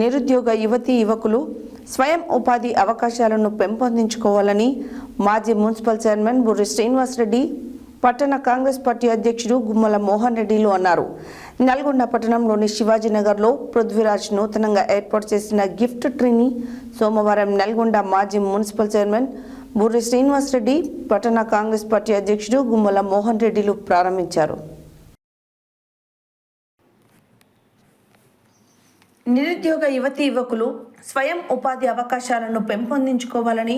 నిరుద్యోగ యువతీ యువకులు స్వయం ఉపాధి అవకాశాలను పెంపొందించుకోవాలని మాజీ మున్సిపల్ చైర్మన్ బుర్రి శ్రీనివాసరెడ్డి పట్టణ కాంగ్రెస్ పార్టీ అధ్యక్షుడు గుమ్మల మోహన్ రెడ్డిలు అన్నారు. నల్గొండ పట్టణంలోని శివాజీనగర్లో పృథ్వీరాజ్ నూతనంగా ఏర్పాటు చేసిన గిఫ్ట్ ట్రీని సోమవారం నల్గొండ మాజీ మున్సిపల్ చైర్మన్ బుర్రి శ్రీనివాసరెడ్డి పట్టణ కాంగ్రెస్ పార్టీ అధ్యక్షుడు గుమ్మల మోహన్ రెడ్డిలు ప్రారంభించారు. నిరుద్యోగ యువతి యువకులు స్వయం ఉపాధి అవకాశాలను పెంపొందించుకోవాలని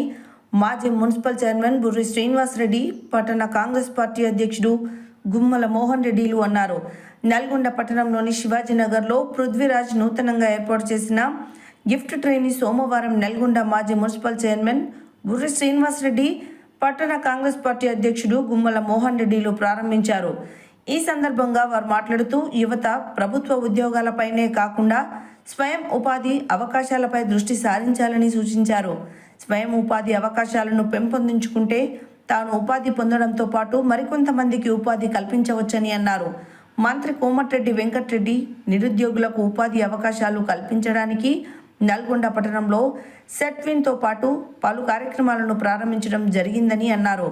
మాజీ మున్సిపల్ చైర్మన్ బుర్రి శ్రీనివాసరెడ్డి పట్టణ కాంగ్రెస్ పార్టీ అధ్యక్షుడు గుమ్మల మోహన్ రెడ్డిలు అన్నారు. నల్గొండ పట్టణంలోని శివాజీనగర్లో పృథ్వీరాజ్ నూతనంగా ఏర్పాటు చేసిన గిఫ్ట్ ట్రైని సోమవారం నల్గొండ మాజీ మున్సిపల్ చైర్మన్ బుర్రి శ్రీనివాసరెడ్డి పట్టణ కాంగ్రెస్ పార్టీ అధ్యక్షుడు గుమ్మల మోహన్ రెడ్డిలు ప్రారంభించారు. ఈ సందర్భంగా వారు మాట్లాడుతూ యువత ప్రభుత్వ ఉద్యోగాలపైనే కాకుండా స్వయం ఉపాధి అవకాశాలపై దృష్టి సారించాలని సూచించారు. స్వయం ఉపాధి అవకాశాలను పెంపొందించుకుంటే తాను ఉపాధి పొందడంతో పాటు మరికొంతమందికి ఉపాధి కల్పించవచ్చని అన్నారు. మంత్రి కోమటిరెడ్డి వెంకటరెడ్డి నిరుద్యోగులకు ఉపాధి అవకాశాలు కల్పించడానికి నల్గొండ పట్టణంలో సెట్విన్తో పాటు పలు కార్యక్రమాలను ప్రారంభించడం జరిగిందని అన్నారు.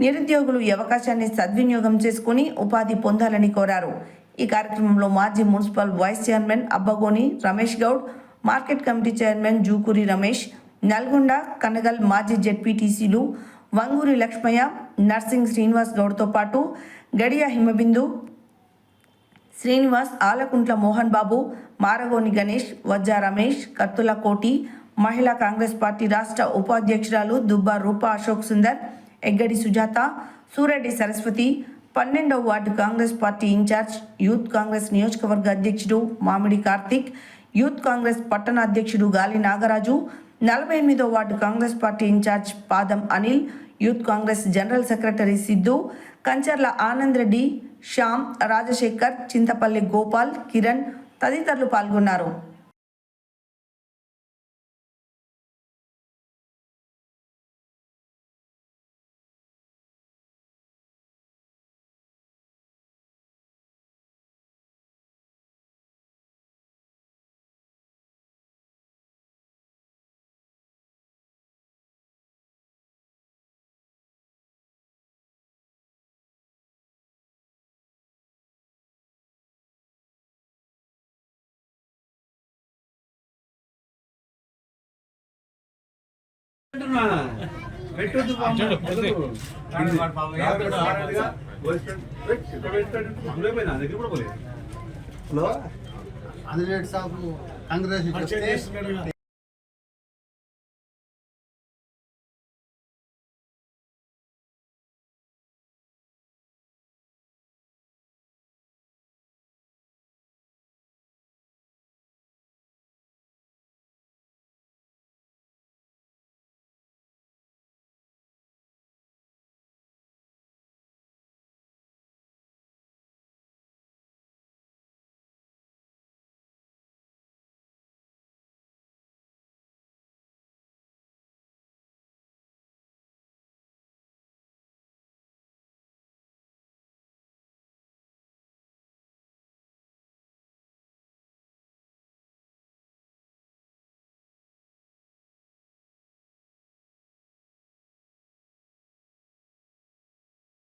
నిరుద్యోగులు ఈ అవకాశాన్ని సద్వినియోగం చేసుకుని ఉపాధి పొందాలని కోరారు. ఈ కార్యక్రమంలో మాజీ municipal vice chairman Abbagoni Ramesh Goud market committee chairman Jukuri Ramesh Nalgonda Kanagal మాజీ జెడ్పీటీసీలు వంగూరి లక్ష్మయ్య నర్సింగ్ శ్రీనివాస్ గౌడ్తో పాటు గడియా హిమబిందు శ్రీనివాస్ ఆలకుంట్ల మోహన్ బాబు మారగోని గణేష్ వజ్జా రమేష్ కత్తుల కోటి మహిళా కాంగ్రెస్ పార్టీ రాష్ట్ర ఉపాధ్యక్షురాలు దుబ్బా రూపా అశోక్ సుందర్ ఎగ్గడి సుజాత సూరెడ్డి సరస్వతి పన్నెండవ ward Congress party incharge youth Congress నియోజకవర్గ అధ్యక్షుడు మామిడి కార్తిక్ యూత్ కాంగ్రెస్ పట్టణ అధ్యక్షుడు గాలి నాగరాజు నలభై ఎనిమిదో ward Congress party incharge Padam Anil youth Congress general secretary Siddhu Kancharla Anand Reddy Shyam Rajasekhar Chintapalli Gopal Kiran తదితరులు పాల్గొన్నారు. పెట్టొద్దు. హలో? అదిలేట్ సాబ్ కాంగ్రెస్